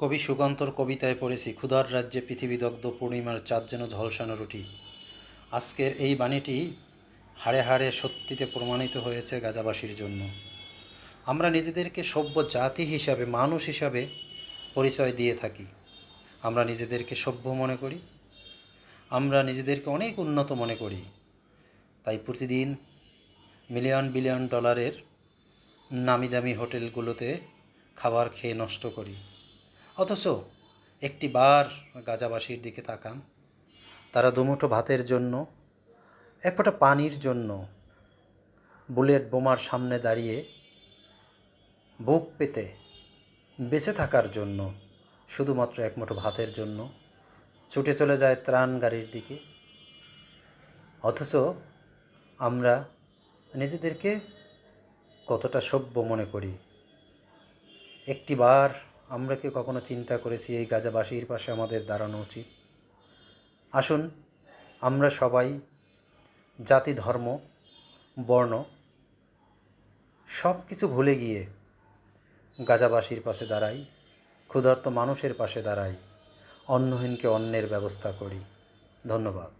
কবি সুকান্তর কবিতায় পড়েছি ক্ষুধার রাজ্যে পৃথিবীদগ্ধ পূর্ণিমার চাঁদ যেন ঝলসানো রুটি। আজকের এই বাণীটি হাড়ে হাড়ে সত্যিতে প্রমাণিত হয়েছে গাজাবাসীর জন্য। আমরা নিজেদেরকে সভ্য জাতি হিসাবে, মানুষ হিসাবে পরিচয় দিয়ে থাকি। আমরা নিজেদেরকে সভ্য মনে করি। আমরা নিজেদেরকে অনেক উন্নত মনে করি। তাই প্রতিদিন মিলিয়ন বিলিয়ন ডলারের নামি দামি হোটেলগুলোতে খাবার খেয়ে নষ্ট করি। অথচ একটি বার গাজাবাসীর দিকে তাকান, তারা দুমুঠো ভাতের জন্য, এক ফোঁটা পানির জন্য বুলেট বোমার সামনে দাঁড়িয়ে বুক পেতে বেঁচে থাকার জন্য, শুধুমাত্র এক মুঠো ভাতের জন্য ছুটে চলে যায় ত্রাণ গাড়ির দিকে। অথচ আমরা নিজেদেরকে কতটা সভ্য মনে করি। একটিবার আমরা কি কখনো চিন্তা করেছি এই গাজাবাসীর পাশে আমাদের দাঁড়ানো উচিত। আসুন, আমরা সবাই জাতি, ধর্ম, বর্ণ সব কিছু ভুলে গিয়ে গাজাবাসীর পাশে দাঁড়াই, ক্ষুধার্ত মানুষের পাশে দাঁড়াই, অন্নহীনকে অন্যের ব্যবস্থা করি। ধন্যবাদ।